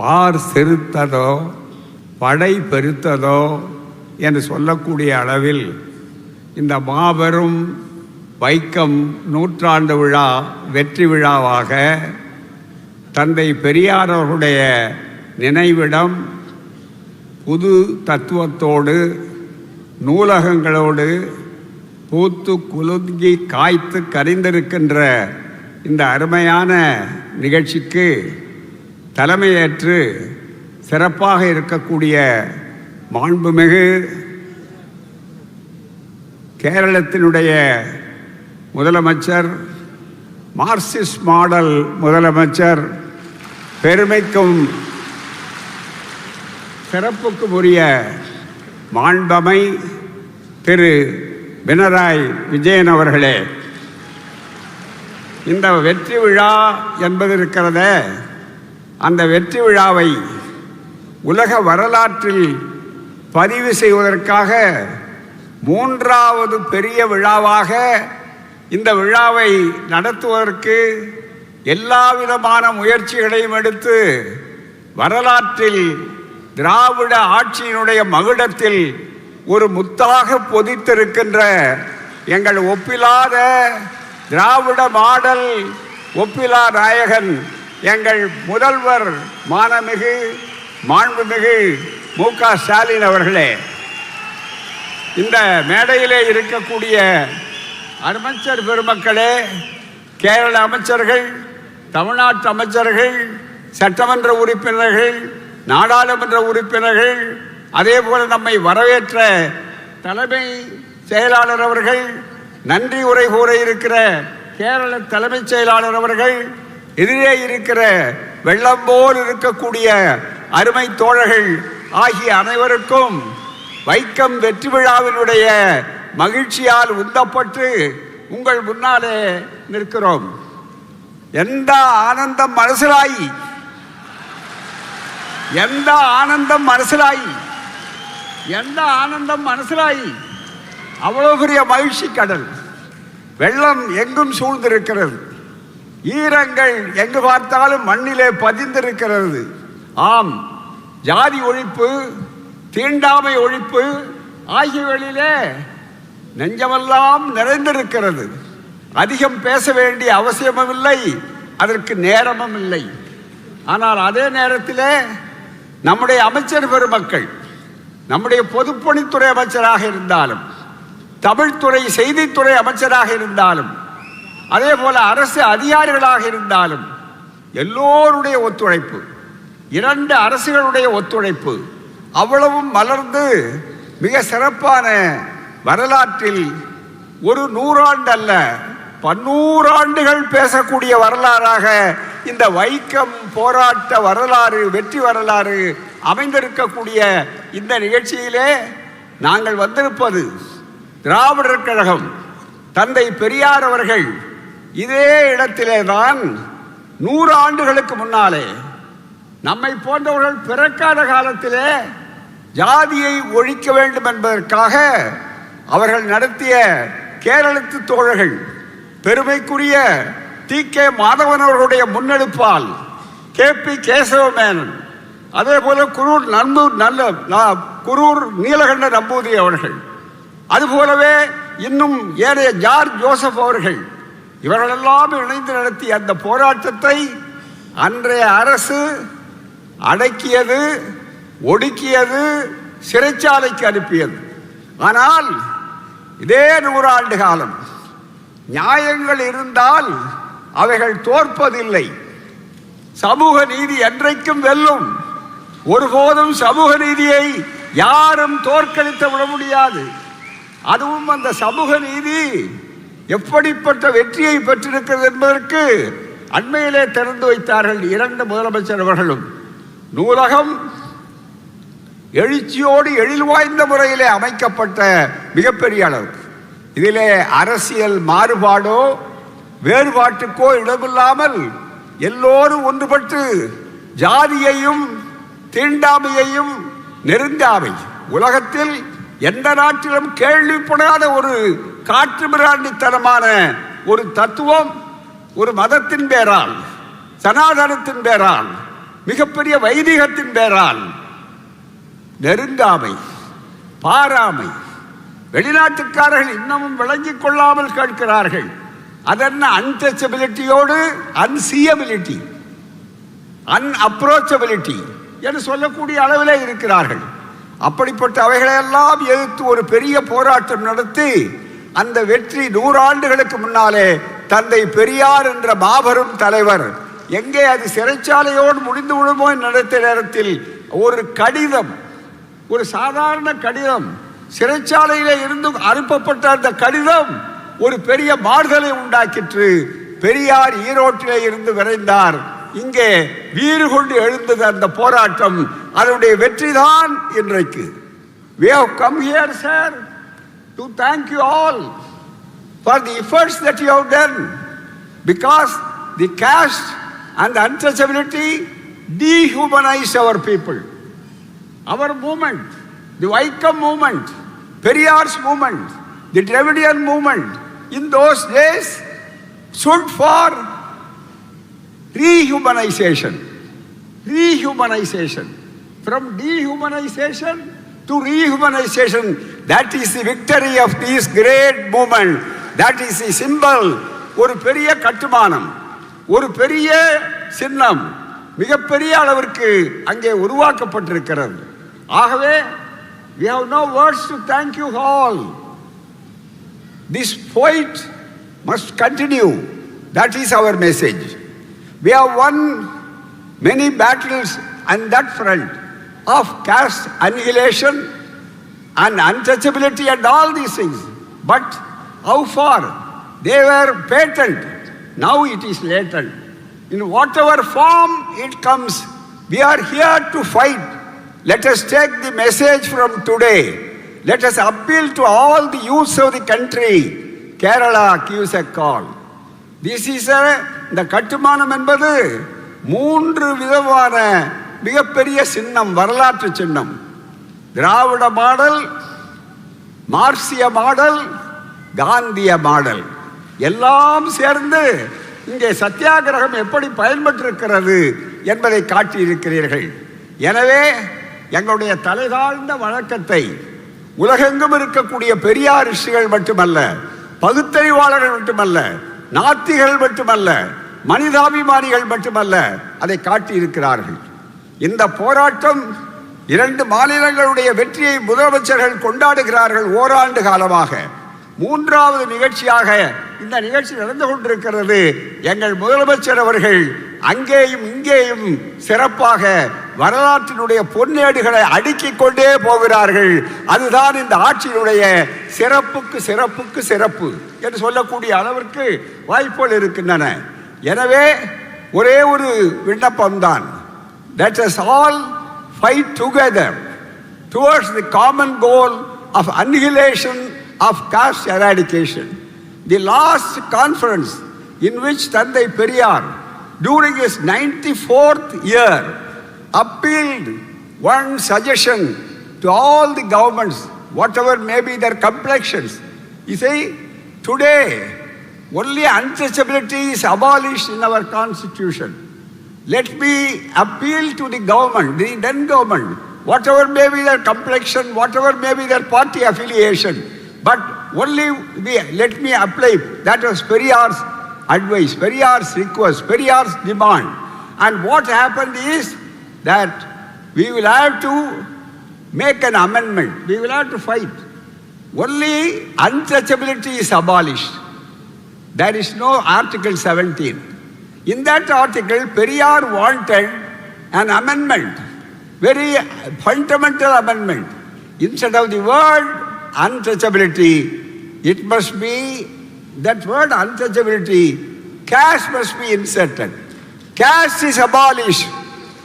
பார் செருத்ததோ படை பெருத்ததோ என்று சொல்லக்கூடிய அளவில் இந்த மாபெரும் வைக்கம் நூற்றாண்டு விழா வெற்றி விழாவாக தந்தை பெரியார் அவர்களுடைய நினைவிடம் புது தத்துவத்தோடு நூலகங்களோடு பூத்து குலுங்கி காய்த்து கரிந்திருக்கின்ற இந்த அருமையான நிகழ்ச்சிக்கு தலைமையேற்று சிறப்பாக இருக்கக்கூடிய மாண்புமிகு கேரளத்தினுடைய முதலமைச்சர் மார்க்சிஸ்ட் மாடல் முதலமைச்சர் பெருமைக்கும் சிறப்புக்கும் உரிய மாண்பமை திரு பினராய் விஜயன் அவர்களே. இந்த வெற்றி விழா என்பது இருக்கிறதே. அந்த வெற்றி விழாவை உலக வரலாற்றில் பதிவு செய்வதற்காக மூன்றாவது பெரிய விழாவாக இந்த விழாவை நடத்துவதற்கு எல்லா விதமான முயற்சிகளையும் எடுத்து வரலாற்றில் திராவிட ஆட்சியினுடைய மகுடத்தில் ஒரு முத்தாக பொதித்திருக்கின்ற எங்கள் ஒப்பிலாத திராவிட மாடல் ஒப்பிலா நாயகன் எங்கள் முதல்வர் மானமிகு மாண்புமிகு மு க ஸ்டாலின் அவர்களே இந்த மேடையிலே இருக்கக்கூடிய அமைச்சர் பெருமக்களே கேரள அமைச்சர்கள் தமிழ்நாட்டு அமைச்சர்கள் சட்டமன்ற உறுப்பினர்கள் நாடாளுமன்ற உறுப்பினர்கள் அதே போல நம்மை வரவேற்ற தலைமை செயலாளர் அவர்கள் நன்றி உரை கூற இருக்கிற கேரள தலைமைச் செயலாளர் அவர்கள் எதிரே இருக்கிற வெள்ளம் போல் இருக்கக்கூடிய அருமை தோழர்கள் ஆகிய அனைவருக்கும் வைக்கம் வெற்றி விழாவினுடைய மகிழ்ச்சியால் உந்தப்பட்டு உங்கள் முன்னாலே நிற்கிறோம். எந்த ஆனந்தம் மனசிலாயி? எந்த ஆனந்தம் மனசிலாயி? எந்த ஆனந்தம் மனசிலாயி? அவ்வளவு பெரிய மகிழ்ச்சி கடல். வெள்ளம் எங்கும் சூழ்ந்திருக்கிறது. ஈரங்கள் எங்கு பார்த்தாலும் மண்ணிலே பதிந்திருக்கிறது. ஆம் ஜாதி ஒழிப்பு தீண்டாமை ஒழிப்பு ஆகியவற்றிலே நெஞ்சமெல்லாம் நிறைந்திருக்கிறது. அதிகம் பேச வேண்டிய அவசியமும் இல்லை அதற்கு நேரமும் இல்லை ஆனால் அதே நேரத்திலே நம்முடைய அமைச்சர் பெருமக்கள் நம்முடைய பொதுப்பணித்துறை அமைச்சராக இருந்தாலும் தமிழ்துறை செய்தித்துறை அமைச்சராக இருந்தாலும் அதே போல அரசு அதிகாரிகளாக இருந்தாலும் எல்லோருடைய ஒத்துழைப்பு இரண்டு அரசுகளுடைய ஒத்துழைப்பு அவ்வளவும் மலர்ந்து மிக சிறப்பான வரலாற்றில் ஒரு நூறாண்டு அல்ல பன்னூறாண்டுகள் பேசக்கூடிய வரலாறாக இந்த வைக்கம் போராட்ட வரலாறு வெற்றி வரலாறு அமைந்திருக்கக்கூடிய இந்த நிகழ்ச்சியிலே நாங்கள் வந்திருப்பது திராவிடர் கழகம் தந்தை பெரியார் அவர்கள் இதே இடத்திலே தான் நூறு ஆண்டுகளுக்கு முன்னாலே நம்மை போன்றவர்கள் பிறக்காத காலத்திலே ஜாதியை ஒழிக்க வேண்டும் என்பதற்காக அவர்கள் நடத்திய கேரளத்து தோழர்கள் பெருமைக்குரிய டி. கே. மாதவன் அவர்களுடைய முன்னெடுப்பால் கே. பி. கேசவமேனன் அதே போல குரூர் நன்பு நல்ல குரூர் நீலகண்ட நம்பூதி அவர்கள் அதுபோலவே இன்னும் ஏனைய ஜார்ஜ் ஜோசப் அவர்கள் இவர்களெல்லாம் இணைந்து நடத்திய அந்த போராட்டத்தை அன்றைய அரசு அடக்கியது ஒடுக்கியது சிறைச்சாலைக்கு அனுப்பியது. ஆனால் இதே நூறாண்டு காலம் நியாயங்கள் இருந்தால் அவைகள் தோற்பதில்லை. சமூக நீதி என்றைக்கும் வெல்லும். ஒருபோதும் சமூக நீதியை யாரும் தோற்கடித்து விட முடியாது. அதுவும் அந்த சமூக நீதி எப்படிப்பட்ட வெற்றியை பெற்றிருக்கிறது என்பதற்கு அண்மையிலே திறந்து வைத்தார்கள் இரண்டு முதலமைச்சர் அவர்களும். நூலகம் எழுச்சியோடு எழில் வாய்ந்த முறையிலே அமைக்கப்பட்ட மிகப்பெரிய அளவு இதிலே அரசியல் மாறுபாடோ வேறுபாட்டுக்கோ இடமில்லாமல் எல்லோரும் ஒன்றுபட்டு ஜாதியையும் தீண்டாமையையும் நெருங்காமை. உலகத்தில் எந்த நாட்டிலும் கேள்விப்படாத ஒரு காற்று மிராண்டித்தனமான ஒரு தத்துவம் ஒரு மதத்தின் பேரால் சனாதனத்தின் பேரால் மிகப்பெரிய வைதிகத்தின் பேரால் நெருங்காமை பாராமை வெளிநாட்டுக்காரர்கள் இன்னமும் விளங்கிக் கொள்ளாமல் கேட்கிறார்கள். அதென்ன அன்டச்சபிலிட்டியோடு அன்சியபிலிட்டி அன்அப்ரோச்சபிலிட்டி என்று சொல்லக்கூடிய அளவிலே இருக்கிறார்கள். அப்படிப்பட்ட அவைகளையெல்லாம் எதிர்த்து ஒரு பெரிய போராட்டம் நடத்தி அந்த வெற்றி நூறாண்டுகளுக்கு முன்னாலே தந்தை பெரியார் என்ற மாபெரும் தலைவர். எங்கே அது சிறைச்சாலையோடு முடிந்து விடுமோ நடத்த நேரத்தில் ஒரு கடிதம் ஒரு சாதாரண கடிதம் சிறைச்சாலையில இருந்து அனுப்பப்பட்ட அந்த கடிதம் ஒரு பெரிய மாறுதலை உண்டாக்கிற்று. பெரியார் ஈரோட்டிலே இருந்து விரைந்தார். இங்கே வீறு கொண்டு எழுந்தது அந்த போராட்டம். அதனுடைய வெற்றிதான் இன்றைக்கு. We have come here sir to thank you all for the efforts that you have done because the caste and the untouchability dehumanized our people our movement, the Vaikam movement, Periyar's movement, the Dravidian movement, in those days stood for rehumanization. Rehumanization. From dehumanization to rehumanization, that is the victory of these great moment that is the symbol ஒரு பெரிய கட்டுமானம் ஒரு பெரிய சின்னம் மிகப்பெரிய அளவிற்கு அங்கே உருவாக்கப்பட்டிருக்கிறது ஆகவே we have no words to thank you all this fight must continue that is our message we have won many battles and that front of caste annihilation and untouchability and all these things but how far they were patent now it is latent in whatever form it comes we are here to fight let us take the message from today. Let us appeal to all the youths of the country. Kerala gives a call. This is a இந்த கட்டுமானம் என்பது மூன்று விதமான மிகப்பெரிய சின்னம் வரலாற்று சின்னம் Dravida model மார்க்சிய மாடல் காந்திய மாடல். எல்லாம் சேர்ந்து இங்கே சத்தியாகிரகம் எப்படி பயன்பட்டிருக்கிறது என்பதை காட்டியிருக்கிறீர்கள். எனவே எங்களுடைய தலைதாழ்ந்த வழக்கத்தை உலகெங்கும் இருக்கக்கூடிய பெரியார் ரிஷிகள் மட்டுமல்ல பகுத்தறிவாளர்கள் மட்டுமல்ல நாத்திகள் மட்டுமல்ல மனிதாபிமானிகள் மட்டுமல்ல அதை காட்டியிருக்கிறார்கள். இந்த போராட்டம் இரண்டு மாநிலங்களுடைய வெற்றியை முதலமைச்சர்கள் கொண்டாடுகிறார்கள் ஓராண்டு காலமாக. மூன்றாவது நிகழ்ச்சியாக இந்த நிகழ்ச்சி நடந்து கொண்டிருக்கிறது. எங்கள் முதலமைச்சர் அவர்கள் அங்கேயும் இங்கேயும் சிறப்பாக வரலாற்றினுடைய பொன்னேடுகளை அடுக்கிக் கொண்டே போகிறார்கள். அதுதான் இந்த ஆட்சியினுடைய சிறப்புக்கு சிறப்புக்கு சிறப்பு என்று சொல்லக்கூடிய அளவிற்கு வாய்ப்புகள் இருக்கின்றன. எனவே ஒரே ஒரு விண்ணப்பம்தான். That is all fight together towards the common goal of annihilation of caste eradication. The last conference in which Tandai Periyar, during his 94th year, appealed one suggestion to all the governments, whatever may be their complexions. You see, today only untouchability is abolished in our constitution. Let me appeal to the government, the then government, whatever may be their complexion, whatever may be their party affiliation, but only we, let me apply. That was Periyar's advice, Periyar's request, Periyar's demand. And what happened is that we will have to make an amendment. We will have to fight. Only untouchability is abolished. There is no Article 17. In that article, Periyar wanted an amendment, very fundamental amendment. Instead of the word untouchability, it must be that word untouchability, caste must be inserted. Caste is abolished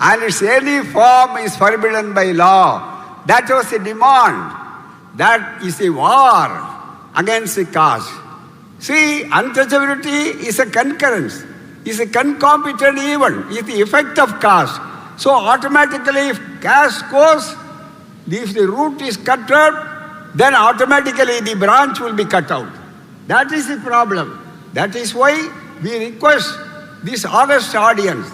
and its any form is forbidden by law. That was a demand. That is a war against the caste. See, untouchability is a concurrence, is a concomitant event, is the effect of caste. So automatically if caste goes, if the root is cut out, then automatically the branch will be cut out. That is the problem. That is why we request this august audience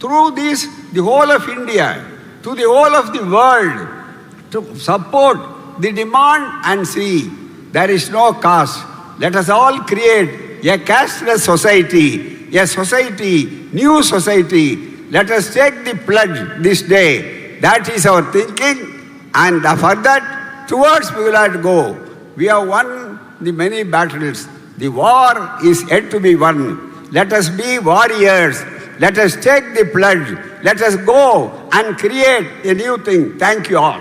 through this, the whole of India, to the whole of the world, to support the demand and see there is no caste. Let us all create a casteless society, a society, new society. Let us take the pledge this day. That is our thinking, and for that, towards we will to go. We have won the many battles. The war is yet to be won. Let us be warriors. Let us take the pledge. Let us go and create a new thing. Thank you all.